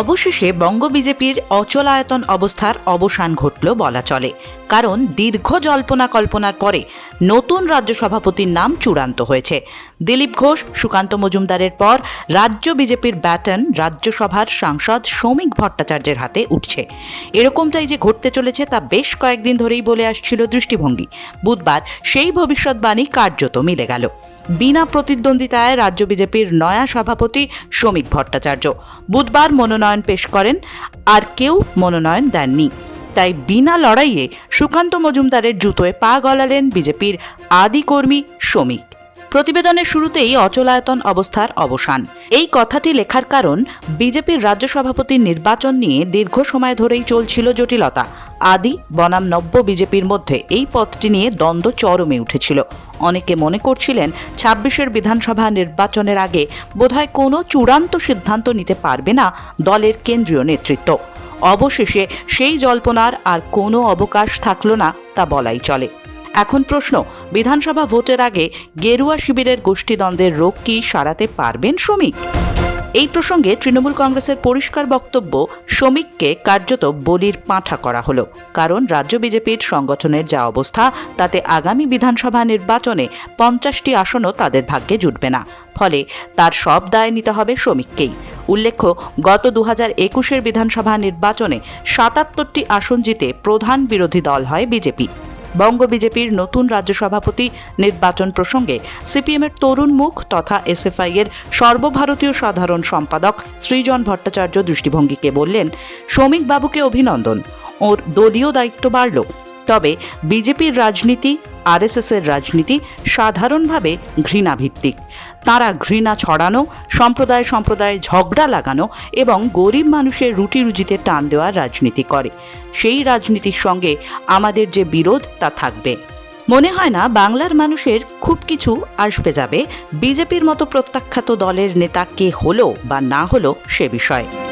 অবশেষে বঙ্গ বিজেপির অচলায়তন অবস্থার অবসান ঘটল বলা চলে। কারণ দীর্ঘ জল্পনা কল্পনার পরে নতুন রাজ্য সভাপতির নাম চূড়ান্ত হয়েছে। দিলীপ ঘোষ, সুকান্ত মজুমদারের পর রাজ্য বিজেপির ব্যাটন রাজ্যসভার সাংসদ শ্রমিক ভট্টাচার্যের হাতে উঠছে। এরকমটাই যে ঘটতে চলেছে তা বেশ কয়েকদিন ধরেই বলে আসছিল দৃষ্টিভঙ্গি। বুধবার সেই ভবিষ্যৎবাণী কার্যত মিলে গেল। বিনা প্রতিদ্বন্দ্বিতায় রাজ্য বিজেপির নয়া সভাপতি শ্রমিক ভট্টাচার্য। বুধবার মনোনয়ন পেশ করেন, আর কেউ মনোনয়ন দেননি। তাই বিনা লড়াইয়ে সুকান্ত মজুমদারের জুতোয় পা গলালেন বিজেপির আদি কর্মী শ্রমিক। প্রতিবেদনের শুরুতেই অচলায়তন অবস্থার অবসান। এই কথাটি লেখার কারণ, বিজেপির রাজ্য সভাপতির নির্বাচন নিয়ে দীর্ঘ সময় ধরেই চলছিল জটিলতা। আদি বনাম নব্য বিজেপির মধ্যে এই পথটি নিয়ে দ্বন্দ্ব চরমে উঠেছিল। অনেকে মনে করছিলেন, ছাব্বিশের বিধানসভা নির্বাচনের আগে বোধহয় কোনো চূড়ান্ত সিদ্ধান্ত নিতে পারবে না দলের কেন্দ্রীয় নেতৃত্ব। অবশেষে সেই জল্পনার আর কোনো অবকাশ থাকল না, তা বলাই চলে। এখন প্রশ্ন, বিধানসভা ভোটের আগে গেরুয়া শিবিরের গোষ্ঠীদ্বন্দ্বের রোগ কি সারাতে পারবেন শ্রমিক? এই প্রসঙ্গে তৃণমূল কংগ্রেসের পরিষ্কার বক্তব্য, শ্রমিককে কার্যত বলির পাঁঠা করা হলো। কারণ রাজ্য বিজেপির সংগঠনের যা অবস্থা, তাতে আগামী বিধানসভা নির্বাচনে পঞ্চাশটি আসনও তাদের ভাগ্যে জুটবে না। ফলে তার সব দায় নিতে হবে শ্রমিককেই। উল্লেখ্য, গত দু হাজার একুশের বিধানসভা নির্বাচনে সাতাত্তরটি আসন জিতে প্রধান বিরোধী দল হয় বিজেপি। বঙ্গ বিজেপির নতুন রাজ্য সভাপতি নির্বাচন প্রসঙ্গে সিপিএমের তরুণ মুখ তথা এসএফআই এর সর্বভারতীয় সাধারণ সম্পাদক সৃজন ভট্টাচার্য দৃষ্টিভঙ্গিকে বললেন শ্রমিক বাবুকে অভিনন্দন, ওর দলীয় দায়িত্ব বাড়ল। তবে বিজেপির রাজনীতি আরএসএস এর রাজনীতি সাধারণভাবে ঘৃণাভিত্তিক। তারা ঘৃণা ছড়ানো, সম্প্রদায় সম্প্রদায় ঝগড়া লাগানো এবং গরিব মানুষের রুটি রুজিতে টান দেওয়ার রাজনীতি করে। সেই রাজনীতির সঙ্গে আমাদের যে বিরোধ, তা থাকবে। মনে হয় না বাংলার মানুষের খুব কিছু আসবে যাবে। বিজেপির মতো প্রত্যাখ্যাত দলের নেতা কে হলো বা না হলো সে বিষয়ে।